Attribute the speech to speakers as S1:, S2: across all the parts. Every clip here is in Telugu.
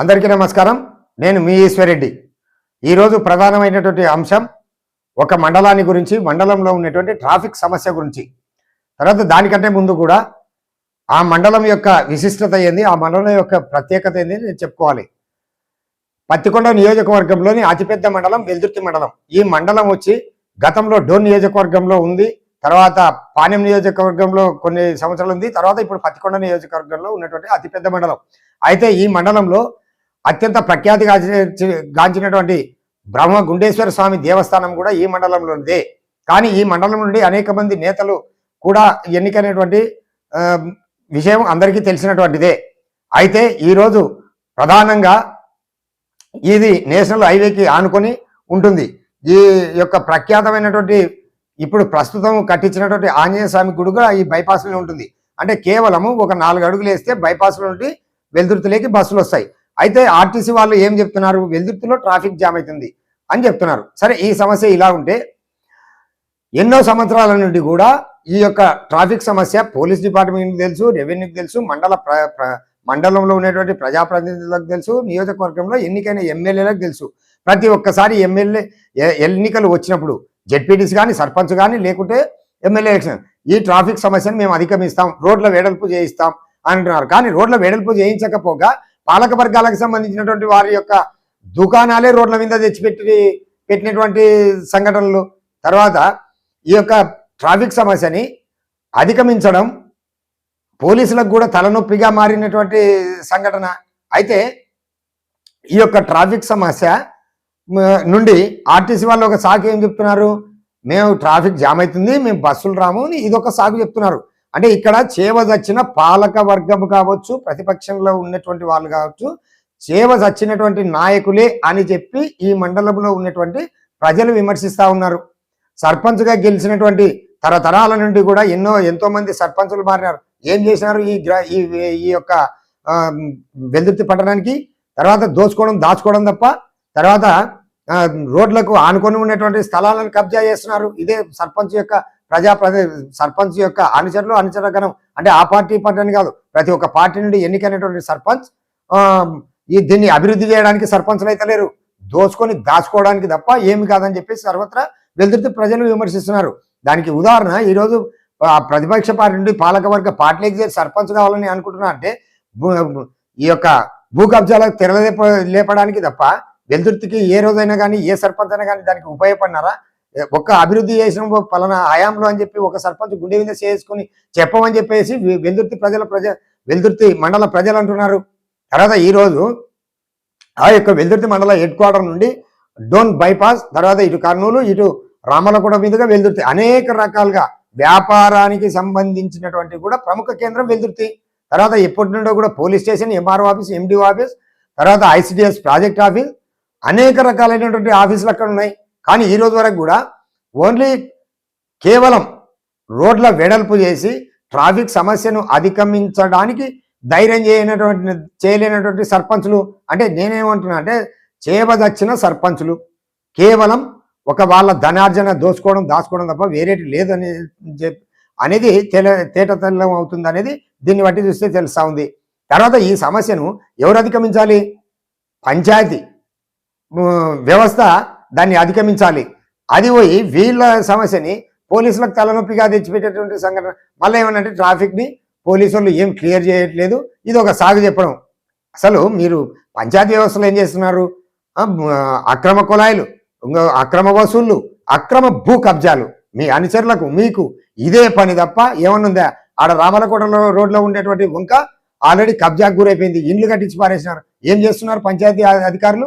S1: అందరికీ నమస్కారం. నేను మీ ఈశ్వరెడ్డి. ఈరోజు ప్రధానమైనటువంటి అంశం ఒక మండలాన్ని గురించి మండలంలో ఉన్నటువంటి ట్రాఫిక్ సమస్య గురించి. తర్వాత దానికంటే ముందు కూడా ఆ మండలం యొక్క విశిష్టత ఏంది ఆ మండలం యొక్క ప్రత్యేకత ఏంది నేను చెప్పుకోవాలి. పత్తికొండ నియోజకవర్గంలోని అతిపెద్ద మండలం వెల్దుర్తి మండలం. ఈ మండలం వచ్చి గతంలో డోన్ నియోజకవర్గంలో ఉంది తర్వాత పానెం నియోజకవర్గంలో కొన్ని సంవత్సరాలు ఉంది తర్వాత ఇప్పుడు పత్తికొండ నియోజకవర్గంలో ఉన్నటువంటి అతిపెద్ద మండలం. అయితే ఈ మండలంలో అత్యంత ప్రఖ్యాతి గాంచినటువంటి బ్రహ్మ గుండేశ్వర స్వామి దేవస్థానం కూడా ఈ మండలంలో ఉంది కానీ ఈ మండలం నుండి అనేక మంది నేతలు కూడా ఎన్నికైనటువంటి విషయం అందరికీ తెలిసినటువంటిదే. అయితే ఈరోజు ప్రధానంగా ఇది నేషనల్ హైవేకి ఆనుకొని ఉంటుంది. ఈ యొక్క ప్రఖ్యాతమైనటువంటి ఇప్పుడు ప్రస్తుతం కట్టించినటువంటి ఆంజనేయ స్వామి గుడి కూడా ఈ బైపాస్లో ఉంటుంది. అంటే కేవలము ఒక నాలుగు అడుగులు వేస్తే బైపాస్లో నుండి వెలుతురుతులేకి బస్సులు వస్తాయి అయితే ఆర్టీసీ వాళ్ళు ఏం చెప్తున్నారు? వెల్దుర్తిలో ట్రాఫిక్ జామ్ అవుతుంది అని చెప్తున్నారు. సరే ఈ సమస్య ఇలా ఉంటే ఎన్నో సంవత్సరాల నుండి కూడా ఈ యొక్క ట్రాఫిక్ సమస్య పోలీస్ డిపార్ట్మెంట్కి తెలుసు రెవెన్యూకి తెలుసు మండల ప్ర- మండలంలో ఉన్నటువంటి ప్రజాప్రతినిధులకు తెలుసు నియోజకవర్గంలో ఎన్నికైన ఎమ్మెల్యేలకు తెలుసు. ప్రతి ఒక్కసారి ఎమ్మెల్యే ఎన్నికలు వచ్చినప్పుడు జెడ్పీటీసీ కానీ సర్పంచ్ కానీ లేకుంటే ఎమ్మెల్యే ఎలక్షన్ ఈ ట్రాఫిక్ సమస్యను మేము అధిగమిస్తాం రోడ్ల వేడల్పు చేయిస్తాం అంటున్నారు. కానీ రోడ్ల వేడల్పు చేయించకపోగా పాలక వర్గాలకు సంబంధించినటువంటి వారి యొక్క దుకాణాలే రోడ్ల మీద తెచ్చిపెట్టి పెట్టినటువంటి సంఘటనలు. తర్వాత ఈ యొక్క ట్రాఫిక్ సమస్యని అధిగమించడం పోలీసులకు కూడా తలనొప్పిగా మారినటువంటి సంఘటన. అయితే ఈ యొక్క ట్రాఫిక్ సమస్య నుండి ఆర్టీసీ వాళ్ళు ఒక సాకు ఏం చెప్తున్నారు? మేము ట్రాఫిక్ జామ్ అవుతుంది మేము బస్సులు రాము అని ఇదొక సాగు చెప్తున్నారు. అంటే ఇక్కడ చేవదచ్చిన పాలక వర్గం కావచ్చు ప్రతిపక్షంలో ఉన్నటువంటి వాళ్ళు కావచ్చు చేవదచ్చినటువంటి నాయకులే అని చెప్పి ఈ మండలంలో ఉన్నటువంటి ప్రజలు విమర్శిస్తూ ఉన్నారు. సర్పంచ్గా గెలిచినటువంటి తరతరాల నుండి కూడా ఎన్నో ఎంతో మంది సర్పంచులు మారినారు. ఏం చేసినారు ఈ ఈ ఈ యొక్క ఆ, వెల్దుర్తి పట్టణానికి? తర్వాత దోచుకోవడం దాచుకోవడం తప్ప తర్వాత రోడ్లకు ఆనుకొని ఉన్నటువంటి స్థలాలను కబ్జా చేస్తున్నారు. ఇదే సర్పంచ్ యొక్క ప్రజాప్రతి సర్పంచ్ యొక్క అనుచరులు అనుచరగణం అంటే ఆ పార్టీ పార్టీ అని కాదు. ప్రతి ఒక్క పార్టీ నుండి ఎన్నికైనటువంటి సర్పంచ్ ఈ దీన్ని అభివృద్ధి చేయడానికి సర్పంచ్లు అయితే లేరు. దోచుకొని దాచుకోవడానికి తప్ప ఏమి కాదని చెప్పి సర్వత్రా వెల్దుర్తి ప్రజలు విమర్శిస్తున్నారు. దానికి ఉదాహరణ ఈరోజు ప్రతిపక్ష పార్టీ నుండి పాలకవర్గ పార్టీలకు సర్పంచ్ కావాలని అనుకుంటున్నా అంటే ఈ యొక్క భూ కబ్జాలకు తెరలేప లేపడానికి తప్ప వెల్దుర్తికి ఏ రోజైనా కానీ ఏ సర్పంచ్ అయినా కానీ దానికి ఉపయోగపడినారా? ఒక్క అభివృద్ధి చేసిన పలానా హయాంలో అని చెప్పి ఒక సర్పంచ్ గుండె మీద చేసుకుని చెప్పమని చెప్పేసి వె- వెల్దుర్తి ప్రజల ప్రజ వెల్దుర్తి మండల ప్రజలు అంటున్నారు. తర్వాత ఈరోజు ఆ యొక్క వెల్దుర్తి మండల హెడ్ క్వార్టర్ నుండి డోన్ బైపాస్ తర్వాత ఇటు కర్నూలు ఇటు రామలగూడ మీదుగా వెల్దుర్తి. అనేక రకాలుగా వ్యాపారానికి సంబంధించినటువంటి కూడా ప్రముఖ కేంద్రం వెల్దుర్తి. తర్వాత ఎప్పటి నుండో కూడా police station MRO office MDO office తర్వాత ఐసిడిఎస్ ప్రాజెక్ట్ ఆఫీస్ అనేక రకాలైనటువంటి ఆఫీసులు అక్కడ ఉన్నాయి. కానీ ఈ రోజు వరకు కూడా ఓన్లీ కేవలం రోడ్ల వెడల్పు చేసి ట్రాఫిక్ సమస్యను అధిగమించడానికి ధైర్యం చేయనటువంటి చేయలేనటువంటి సర్పంచులు అంటే నేనేమంటున్నా అంటే చేయవదచ్చిన సర్పంచులు కేవలం ఒక వాళ్ళ ధనార్జన దోచుకోవడం దాచుకోవడం తప్ప వేరేటి లేదని చెప్పి అనేది తెల తేట తెల్లం అవుతుంది అనేది దీన్ని బట్టి చూస్తే తెలుస్తూ ఉంది. తర్వాత ఈ సమస్యను ఎవరు అధిగమించాలి? పంచాయతీ. వ్యవస్థ దాన్ని అధిగమించాలి. అది పోయి వీళ్ళ సమస్యని పోలీసులకు తలనొప్పిగా తెచ్చిపెట్టేటువంటి సంఘటన. మళ్ళీ ఏమనంటే ట్రాఫిక్ని పోలీసులు ఏం క్లియర్ చేయట్లేదు. ఇది ఒక సాగు చెప్పడం. అసలు మీరు పంచాయతీ వ్యవస్థలో ఏం చేస్తున్నారు? అక్రమ కుళాయిలు అక్రమ వసూళ్ళు అక్రమ భూ కబ్జాలు. మీ అనుచరులకు మీకు ఇదే పని తప్ప ఏమనుందా ఆడ రామలకోటలో రోడ్లో ఉండేటువంటి వంక ఆల్రెడీ కబ్జాకు గురైపోయింది. ఇండ్లు కట్టించి పారేసినారు. ఏం చేస్తున్నారు పంచాయతీ అధికారులు?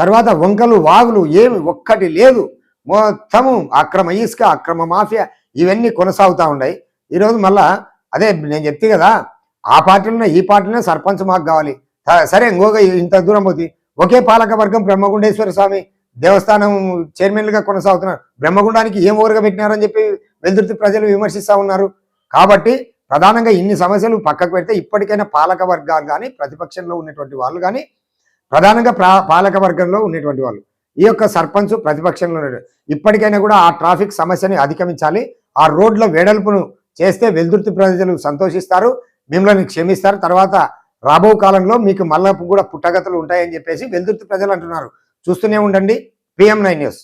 S1: తర్వాత వంకలు వాగులు ఏమి ఒక్కటి లేదు. మొత్తము అక్రమ ఇసుక అక్రమ మాఫియా ఇవన్నీ కొనసాగుతూ ఉన్నాయి ఈరోజు మళ్ళా అదే నేను చెప్తే కదా ఆ పార్టీలోనే ఈ పార్టీలోనే సర్పంచ్ మాకు కావాలి. సరే ఇంకొక ఇంత దూరం పోతే ఒకే పాలక వర్గం బ్రహ్మగుండేశ్వర స్వామి దేవస్థానం చైర్మన్లుగా కొనసాగుతున్నారు. బ్రహ్మగుండానికి ఏం ఊరగా పెట్టినారని చెప్పి వెల్దుర్తి ప్రజలు విమర్శిస్తూ ఉన్నారు. కాబట్టి ప్రధానంగా ఇన్ని సమస్యలు పక్కకు పెడితే ఇప్పటికైనా పాలక వర్గాలు కానీ ప్రతిపక్షంలో ఉన్నటువంటి వాళ్ళు కానీ ప్రధానంగా పాలక వర్గంలో ఉన్నటువంటి వాళ్ళు. ఈ యొక్క సర్పంచ్ ప్రతిపక్షంలో ఇప్పటికైనా కూడా ఆ ట్రాఫిక్ సమస్యని అధిగమించాలి. ఆ రోడ్ల వెడల్పును చేస్తే వెల్దుర్తి ప్రజలు సంతోషిస్తారు మిమ్మల్ని క్షమిస్తారు. తర్వాత రాబో కాలంలో మీకు మళ్ళా కూడా పుట్టగతులు ఉంటాయని చెప్పేసి వెల్దుర్తి ప్రజలు అంటున్నారు. చూస్తూనే ఉండండి. PM nine news.